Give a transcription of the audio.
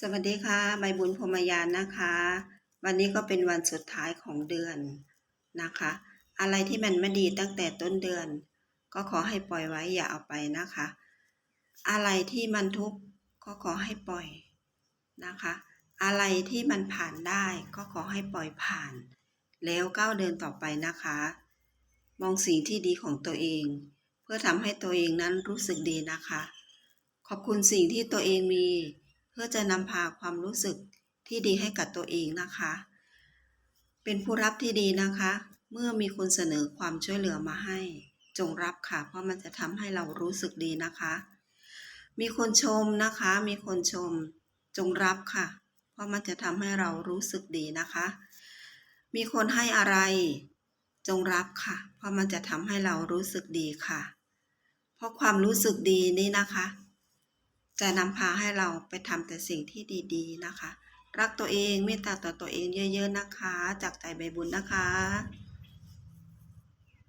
สวัสดีค่ะ ใบบุญพรมยานนะคะ วันนี้ก็เป็นวันสุดท้ายของเดือนนะคะ อะไรที่มันไม่ดีตั้งแต่ต้นเดือน ก็ขอให้ปล่อยไว้อย่าเอาไปนะคะ อะไรที่มันทุกข์ก็ขอให้ปล่อยนะคะ อะไรที่มันผ่านได้ก็ขอให้ปล่อยผ่าน แล้วก้าวเดินต่อไปนะคะ มองสิ่งที่ดีของตัวเอง เพื่อทำให้ตัวเองนั้นรู้สึกดีนะคะ ขอบคุณสิ่งที่ตัวเองมี พื่อจะนำพาความรู้สึกที่ดีให้กับตัวเองนะคะ เป็นผู้รับที่ดีนะคะ เมื่อมีคนเสนอความช่วยเหลือมาให้ จงรับค่ะ เพราะมันจะทำให้เรารู้สึกดีนะคะ มีคนชมนะคะ มีคนชม จงรับค่ะ เพราะมันจะทำให้เรารู้สึกดีนะคะ มีคนให้อะไร จงรับค่ะ เพราะมันจะทำให้เรารู้สึกดีค่ะ เพราะความรู้สึกดีนี้นะคะ จะนำพาให้เราไปทำแต่สิ่งที่ดี ๆ นะคะ รักตัวเองเมตตาต่อตัวเองเยอะ ๆ นะคะ จากใจใบบุญนะคะ